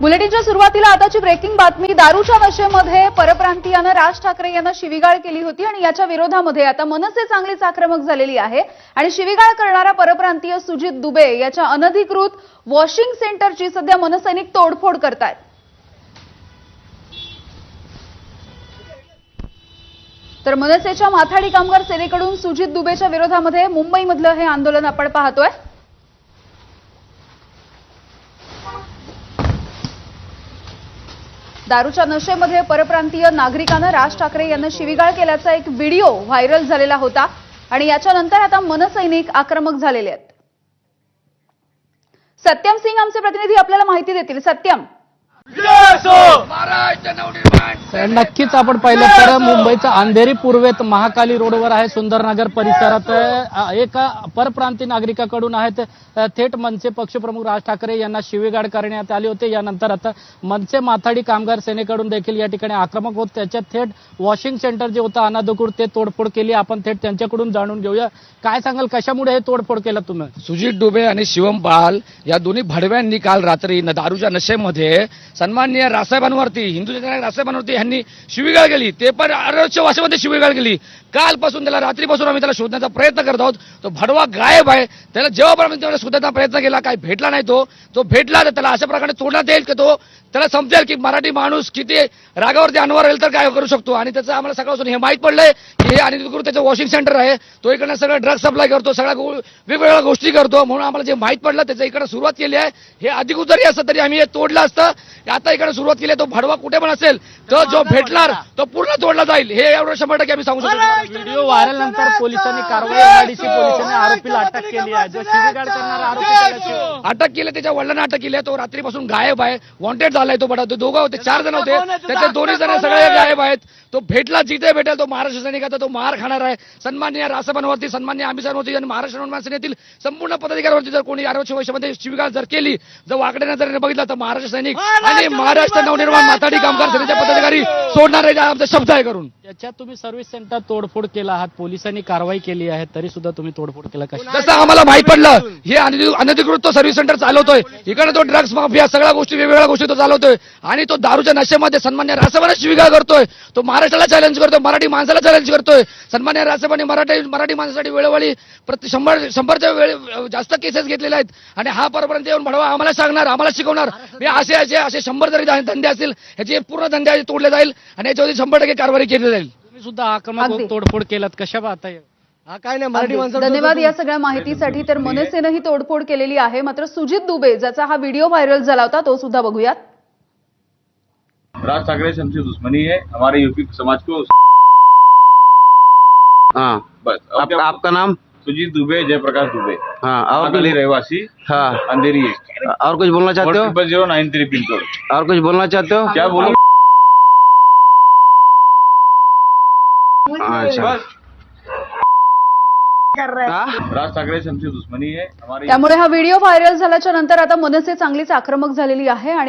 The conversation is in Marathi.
बुलेटिनच्या सुरुवातीला आताची ब्रेकिंग बातमी. दारूच्या नशेमध्ये परप्रांतीयानं राज ठाकरे यांना शिवीगाळ केली होती आणि याच्या विरोधामध्ये आता मनसे चांगलीच आक्रमक झालेली आहे. आणि शिवीगाळ करणारा परप्रांतीय सुजित दुबे याच्या अनधिकृत वॉशिंग सेंटरची सध्या मनसैनिक तोडफोड करतायत. तर मनसेच्या माथाडी कामगार सेनेकडून सुजित दुबेच्या विरोधामध्ये मुंबईमधलं हे आंदोलन आपण पाहतोय. दारूच्या नशेमध्ये परप्रांतीय नागरिकानं राज ठाकरे यांना शिवीगाळ केल्याचा एक व्हिडिओ व्हायरल झालेला होता आणि याच्यानंतर आता मनसैनिक आक्रमक झालेले आहेत. सत्यम सिंग आमचे प्रतिनिधी आपल्याला माहिती देतील. सत्यम. नक्कीच आपण पाहिलं तर मुंबईचा अंधेरी पूर्वेत महाकाली रोडवर आहे सुंदरनगर परिसरात. एका परप्रांतीय नागरिकाकडून आहेत थेट मनसे पक्षप्रमुख राज ठाकरे यांना शिवीगाळ करण्यात आली होती. यानंतर आता मनसे माथाडी कामगार सेनेकडून देखील या ठिकाणी आक्रमक होत. त्याच्यात थेट वॉशिंग सेंटर जे होतं अनाधिकृत ते तोडफोड केली. आपण थेट त्यांच्याकडून जाणून घेऊया. काय सांगाल कशामुळे हे तोडफोड केलं तुम्ही? सुजित डुबे आणि शिवम पाल या दोन्ही भडव्यांनी काल रात्री न- दारूच्या नशेमध्ये सन्माननीय रासाहेबांवरती हिंदू जनता रासाहेबांवरती यांनी शिवीगाळ केली. ते पण अरक्ष भाषेमध्ये शिवीगाळ केली. कालपासून त्याला रात्रीपासून आम्ही त्याला शोधण्याचा प्रयत्न करत आहोत. तो भडवा गायब आहे. त्याला जेव्हा पण आम्ही त्याला शोधण्याचा प्रयत्न केला काही भेटला नाही तो तो भेटला तर त्याला अशा प्रकारे तोडण्यात येईल की तो? त्याला समजेल की मराठी माणूस किती रागावरती अनवर राहील तर काय करू शकतो. आणि त्याचं आम्हाला सकाळपासून हे माहीत पडलंय की हे अनिल त्याचं वॉशिंग सेंटर आहे. तो इकडनं सगळं ड्रग सप्लाय करतो सगळ्या वेगवेगळ्या गोष्टी करतो. म्हणून आम्हाला जे माहीत पडलं त्याचं इकडे सुरुवात केली आहे. हे अधिक जरी असतं तरी आम्ही हे तोडलं असतं. आता इकडे सुरुवात केली आहे. तो भडवा कुठे पण असेल तो जो भेटणार तो पूर्ण तोडला जाईल. हे एवढं शंभर टक्के आम्ही सांगू शकतो व्हिडिओ व्हायरल नंतर पोलिसांनी कारवाई पोलिसांनी आरोपीला अटक केली आहे. जो शिवीगाळ करणारा आरोपी त्याला अटक केली त्याच्या वडिलांना अटक केली आहे. तो रात्रीपासून गायब आहे. वॉन्टेड झालाय तो बडा. तो दोघं होते चार जण होते. त्याचे दोन्ही जण सगळे गायब आहेत. तो भेटला जिथे भेटेल तो महाराष्ट्र सैनिकाचा तो मार खाणार आहे. सन्माननीय रासबांवरती सन्माननीय आंबेसांवरती आणि महाराष्ट्र निर्माण सेनेतील संपूर्ण पदाधिकाऱ्यांवरती जर कोणी आरोग्य वर्षामध्ये शिवीगाळ जर केली जर वाकड्या नजरेने बघितलं तर महाराष्ट्र सैनिक आणि महाराष्ट्र नवनिर्माण माथाडी कामगार सेनेचे पदाधिकारी सोडणार आहे आमचा शब्द आहे करून. त्याच्यात तुम्ही सर्व्हिस सेंटर तोडफोड केला आहात पोलिसांनी कारवाई केली आहे तरी सुद्धा तुम्ही तोडफोड केला कशा जसं आम्हाला माहीत पडलं हे अनधि- अनधिकृत तो सर्व्हिस सेंटर चालवतोय. इकडे तो ड्रग्स माफिया सगळ्या गोष्टी वेगवेगळ्या गोष्टी तो चालवतोय. आणि तो दारूच्या नशेमध्ये सन्मान्य रासाहेबांना शिविगाळ करतोय. तो महाराष्ट्राला चॅलेंज करतोय मराठी माणसाला चॅलेंज करतोय. सन्मान्य रासाहेबांनी मराठी मराठी माणसासाठी वेळोवेळी प्रति शंभर शंभरच्या वेळ जास्त केसेस घेतलेल्या आहेत. आणि हा परपर्यंत येऊन भडवा आम्हाला सांगणार आम्हाला शिकवणार. हे असे असे असे शंभर जरी धंदे असतील ह्याचे पूर्ण धंदे तोडले जाईल आणि याच्यावरती शंभर टक्के कारवाई केली जाईल. तुम्ही सुद्धा आक्रमक तोडफोड केलात. कशा पाहताय हा काय नाही मराठी माणसाला धन्यवाद या सगळ्या माहितीसाठी. तर मनसेनं ही तोडफोड केलेली आहे. मात्र सुजित दुबे ज्याचा हा व्हिडिओ व्हायरल झाला होता तो सुद्धा बघूयात. राज ठाकरे से हमसे दुश्मनी है हमारे यूपी समाज को हाँ। बस आप, क्या- आपका नाम? सुजीत दुबे जयप्रकाश दुबे। हाँ और कुछ रहवासी हाँ। अंधेरी है। और कुछ बोलना चाहते हो? Triple zero nine three pin code और कुछ बोलना चाहते हो? क्या बोलूं? अच्छा। बस। हाँ? राज ठाकरे से हमसे दुश्मनी है हमारे त्यामुळे हा व्हिडिओ व्हायरल झाल्याच्यानंतर आता मनसे चांगलीच आक्रमक झालेली आहे आणि